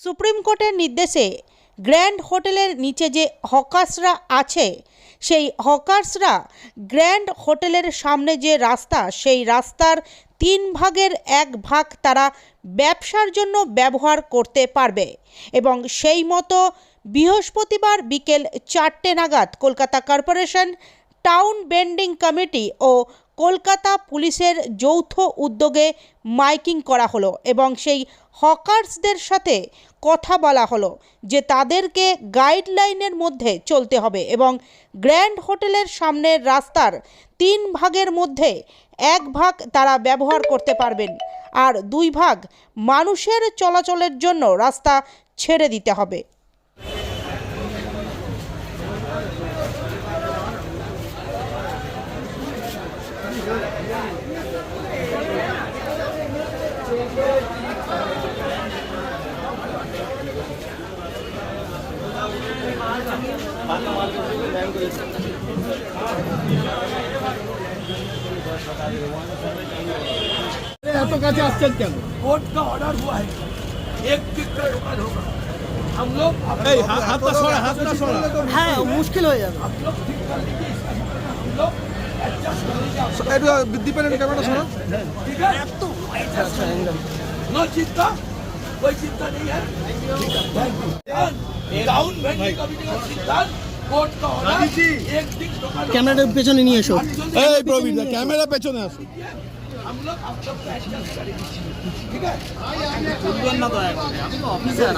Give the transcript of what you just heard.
Supreme কোর্টের নির্দেশে grand হোটেলের নিচে যে হকার্সরা আছে, সেই হকার্সরা গ্র্যান্ড হোটেলের সামনে যে রাস্তা, সেই রাস্তার তিন ভাগের এক ভাগ তারা ব্যবসার জন্য ব্যবহার করতে পারবে এবং সেই মতো বৃহস্পতিবার বিকেল চারটে নাগাদ Kolkata corporation town vending committee ও কলকাতা পুলিশের যৌথ উদ্যোগে মাইকিং করা হলো এবং সেই হকার্সদের সাথে কথা বলা হলো যে তাদেরকে গাইডলাইনের মধ্যে চলতে হবে এবং গ্র্যান্ড হোটেলের সামনের রাস্তার তিন ভাগের মধ্যে এক ভাগ তারা ব্যবহার করতে পারবেন আর দুই ভাগ মানুষের চলাচলের জন্য রাস্তা ছেড়ে দিতে হবে। तो कैसे आश्चर्य क्या? कोर्ट का ऑर्डर हुआ है। एक टिक का दुकान होगा। हम लोग हाथ का सोना हाथ का सोना। है मुश्किल हो जाएगा हम लोग कर लीजिए একটু দীপের ক্যামেরাটা সরা ठीक है नो चिंता कोई चिंता नहीं है डाउन वेंडिंग कमेटी का सिद्धांत कोर्ट का ऑर्डर एक टिक दुकान ক্যামেরাটার পেছনে নিয়ে এসো এই প্রবীণ ক্যামেরা পেছনে আসো हम लोग आप लोग को एडजस्ट करेंगे ठीक है তুলবেন না দয়া করে আমি তো অফিসার